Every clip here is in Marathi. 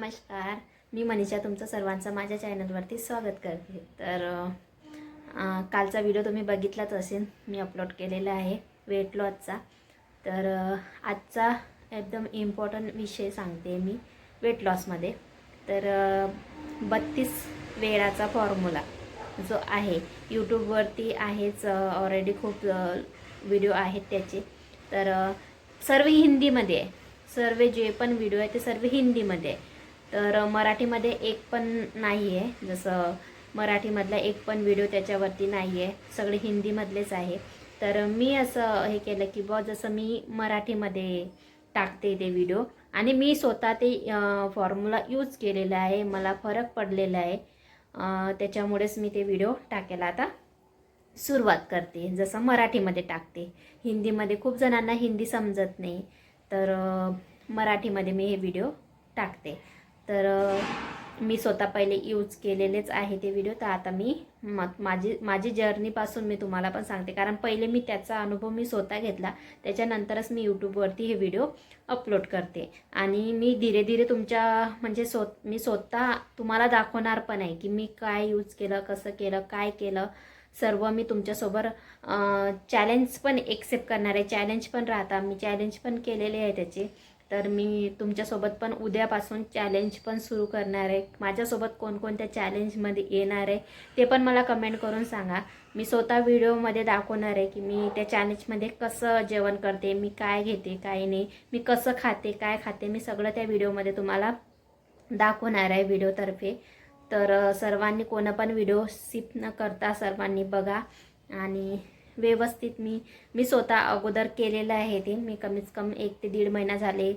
नमस्कार. मी मनीषा तुमचं सर्वांचं माझ्या चॅनलवरती स्वागत करते. तर कालचा व्हिडिओ तुम्ही बघितलाच असेल. मी अपलोड केलेला आहे वेट लॉसचा तर आजचा एकदम इम्पॉर्टंट विषय सांगते मी वेट लॉसमध्ये तर बत्तीस वेळाचा फॉर्म्युला जो आहे यूट्यूबवरती आहेच ऑलरेडी खूप व्हिडिओ आहेत त्याचे. तर सर्व हिंदीमध्ये आहे. सर्व जे पण व्हिडिओ आहे ते सर्व हिंदीमध्ये आहे. तर मराठीमध्ये एक पण नाही आहे जसं मराठीमधला एक पण व्हिडिओ त्याच्यावरती नाही आहे सगळे हिंदीमधलेच आहे. तर मी असं हे केलं की बुवा जसं मी मराठीमध्ये टाकते ते व्हिडिओ आणि मी स्वतः ते फॉर्म्युला यूज केलेला आहे. मला फरक पडलेला आहे. त्याच्यामुळेच मी ते व्हिडिओ टाकायला आता सुरुवात करते. जसं मराठीमध्ये टाकते. हिंदीमध्ये खूप जणांना हिंदी समजत नाही. तर मराठीमध्ये मी हे व्हिडिओ टाकते. तर मी स्वतः पहिले यूज केलेलेच आहे ते व्हिडिओ तर आता मी म माझी माझी जर्नीपासून मी तुम्हाला पण सांगते. कारण पहिले मी त्याचा अनुभव मी स्वतः घेतला. त्याच्यानंतरच मी यूट्यूबवरती हे व्हिडिओ अपलोड करते. आणि मी धीरे धीरे तुमच्या म्हणजे स्व मी स्वतः तुम्हाला दाखवणार पण आहे की मी काय यूज केलं कसं केलं काय केलं. सर्व मी तुमच्यासोबत चॅलेंज पण एक्सेप्ट करणार आहे. चॅलेंज पण राहता. मी चॅलेंज पण केलेले आहे त्याचे. तर मी तुमच्यासोबत पण उद्यापासून चॅलेंज पण सुरू करणार आहे. माझ्यासोबत कोणकोणत्या चॅलेंजमध्ये येणार आहे ते पण मला कमेंट करून सांगा. मी स्वतः व्हिडिओमध्ये दाखवणार आहे की मी त्या चॅलेंजमध्ये कसं जेवण करते मी काय घेते काय नाही मी कसं खाते काय खाते मी सगळं त्या व्हिडिओमध्ये तुम्हाला दाखवणार आहे व्हिडिओतर्फे तर सर्वांनी कोणं पण व्हिडिओ स्किप न करता सर्वांनी बघा. आणि व्यवस्थित मी मी स्वतः अगोदर केलेलं आहे ते. मी कमीत कमी एक ते दीड महिना झाले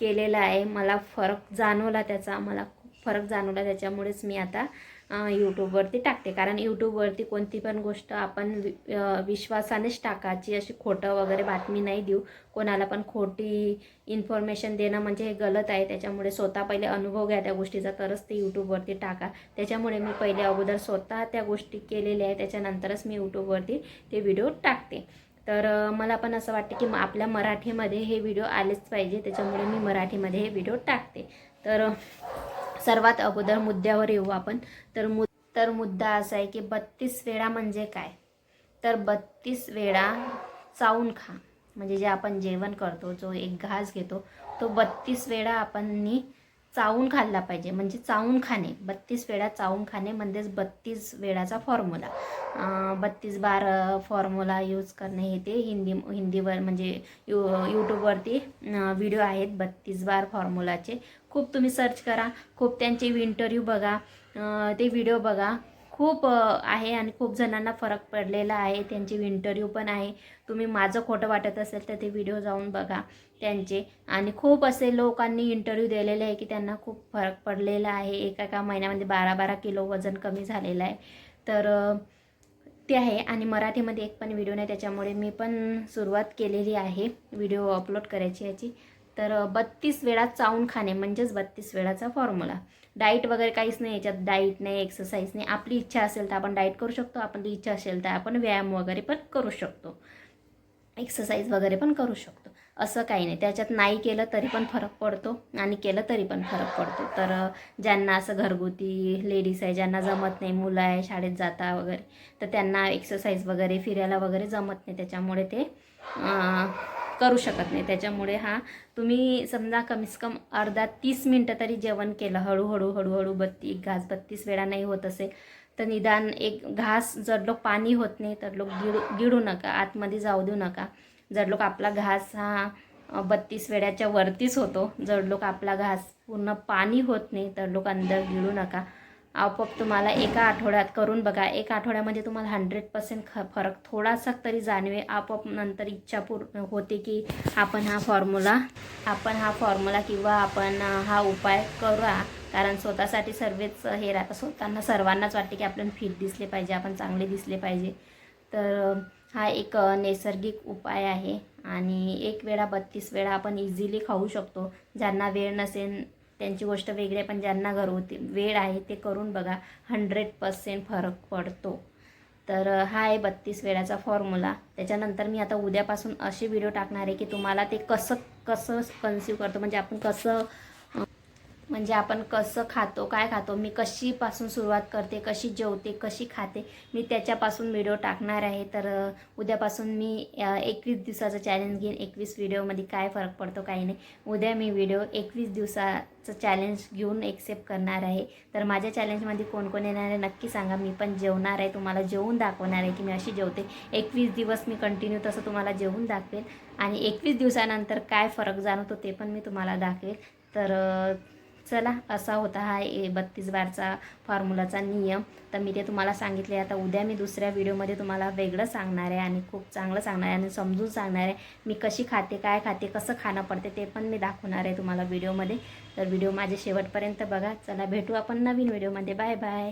केलेलं आहे. मला फरक जाणवला त्याचा मला खूप फरक जाणवला त्याच्यामुळेच मी आता यूट्यूबवरती टाकते. कारण यूट्यूबवरती कोणती पण गोष्ट आपण वि- विश्वासानेच टाकायची अशी खोटं वगैरे बातमी नाही देऊ. कोणाला पण खोटी इन्फॉर्मेशन देणं म्हणजे हे गलत आहे. त्याच्यामुळे स्वतः पहिले अनुभव घ्या त्या गोष्टीचा. तरच ते यूट्यूबवरती टाका. त्याच्यामुळे मी पहिले अगोदर स्वतः त्या गोष्टी केलेल्या आहे त्याच्यानंतरच मी यूट्यूबवरती ते व्हिडिओ टाकते. तर मला पण असं वाटतं की आपल्या मराठीमध्ये हे व्हिडिओ आलेच पाहिजे. त्याच्यामुळे मी मराठीमध्ये हे व्हिडिओ टाकते. तर सर्वात अगोदर मुद्द्यावर येऊ आपण. तर मु तर मुद्दा असा आहे की बत्तीस वेळा म्हणजे काय? तर बत्तीस वेळा चावून खा. म्हणजे जे आपण जेवण करतो जो एक घास घेतो तो बत्तीस वेळा आपण नी चावून खाल्ला पाहिजे. म्हणजे चावून खाणे. बत्तीस वेळा चावून खाणे म्हणजेच बत्तीस वेळाचा फॉर्म्युला बत्तीस बार फॉर्म्युला यूज करणे हे ते हिंदी हिंदीवर म्हणजे यू यूट्यूबवरती व्हिडिओ आहेत बत्तीस बार फॉर्म्युलाचे खूप तुम्ही सर्च करा. खूप त्यांचे इंटरव्ह्यू बघा. ते व्हिडिओ बघा. खूप आहे आणि खूप जणांना फरक पडलेला आहे. त्यांचे इंटरव्ह्यू पण आहे. तुम्ही माझं खोटं वाटत असेल तर ते व्हिडिओ जाऊन बघा त्यांचे. आणि खूप असे लोकांनी इंटरव्ह्यू दिलेले आहे की त्यांना खूप फरक पडलेला आहे. एका एका महिन्यामध्ये बारा बारा किलो वजन कमी झालेलं आहे. तर ते आहे. आणि मराठीमध्ये एक पण व्हिडिओ नाही त्याच्यामुळे मी पण सुरुवात केलेली आहे व्हिडिओ अपलोड करायची याची. तर बत्तीस वेळा चावून खाणे म्हणजेच बत्तीस वेळाचा फॉर्म्युला डाईट वगैरे काहीच नाही याच्यात डाईट नाही एक्सरसाइज नाही. आपली इच्छा असेल तर आपण डाईट करू शकतो. आपली इच्छा असेल तर आपण व्यायाम वगैरे पण करू शकतो. एक्सरसाइज वगैरे पण करू शकतो. असं काही नाही. त्याच्यात नाही केलं तरी पण फरक पडतो आणि केलं तरी पण फरक पडतो. तर ज्यांना असं घरगुती लेडीज आहे ज्यांना जमत नाही मुलं आहे शाळेत जाता वगैरे तर त्यांना एक्सरसाइज वगैरे फिरायला वगैरे जमत नाही. त्याच्यामुळे ते करू शकत नाही. त्याच्यामुळे हा तुम्ही समजा कमीत कम अर्धा तीस मिनटं तरी जेवण केलं. हळूहळू हळूहळू बत्ती घास बत्तीस वेळा नाही होत असेल तर निदान एक घास जर लोक पाणी होत नाही तर लोक गिळू गिळू नका आतमध्ये जाऊ देऊ नका. जर लोक आपला घास हा बत्तीस वेळाच्या वरतीच होतो जर लोक आपला घास पूर्ण पाणी होत नाही तर लोक अंदर गिळू नका. आपोआप तुम्हाला एका आठवड्यात करून बघा. एका आठवड्यामध्ये तुम्हाला हंड्रेड पर्सेंट ख फरक थोडासा तरी जाणवे. आपोआप नंतर इच्छा पूर्ण होते की आपण हा फॉर्म्युला आपण हा फॉर्म्युला किंवा आपण हा उपाय करा कारण स्वतःसाठी सर्वच हे राहतं. स्वतःना सर्वांनाच वाटते की आपण फिट दिसले पाहिजे आपण चांगले दिसले पाहिजे. तर हा एक नैसर्गिक उपाय आहे. आणि एक वेळा बत्तीस वेळा आपण इझिली खाऊ शकतो. ज्यांना वेळ नसेल त्यांची गोष्ट वेगळी आहे पण ज्यांना घरगुती वेळ आहे ते करून बघा हंड्रेड पर्सेंट फरक पडतो. तर हा आहे बत्तीस वेळाचा फॉर्म्युला त्याच्यानंतर मी आता उद्यापासून असे व्हिडिओ टाकणार आहे की तुम्हाला ते कसं कसं कन्सिव्ह करतो. म्हणजे आपण कसं म्हणजे आपण कसं खातो काय खातो मी कशीपासून सुरुवात करते कशी जेवते कशी खाते मी त्याच्यापासून व्हिडिओ टाकणार आहे. तर उद्यापासून मी एकवीस दिवसाचं चॅलेंज घेईन. एकवीस व्हिडिओमध्ये काय फरक पडतो काही नाही. उद्या मी व्हिडिओ एकवीस दिवसाचं चॅलेंज घेऊन एक्सेप्ट करणार आहे. तर माझ्या चॅलेंजमध्ये कोण कोण येणार आहे नक्की सांगा. मी पण जेवणार आहे. तुम्हाला जेवून दाखवणार आहे की मी अशी जेवते. एकवीस दिवस मी कंटिन्यू तसं तुम्हाला जेवून दाखवेल. आणि एकवीस दिवसानंतर काय फरक जाणवतो ते पण मी तुम्हाला दाखवेल. तर चला असा होता हा ए बत्तीस बारचा फॉर्म्युलाचा नियम. तर मी ते तुम्हाला सांगितले. आता उद्या मी दुसऱ्या व्हिडिओमध्ये तुम्हाला वेगळं सांगणार आहे आणि खूप चांगलं सांगणार आहे आणि समजून सांगणार आहे मी कशी खाते काय खाते कसं खाणं पडते ते पण मी दाखवणार आहे तुम्हाला व्हिडिओमध्ये तर व्हिडिओ माझे शेवटपर्यंत बघा. चला भेटू आपण नवीन व्हिडिओमध्ये बाय बाय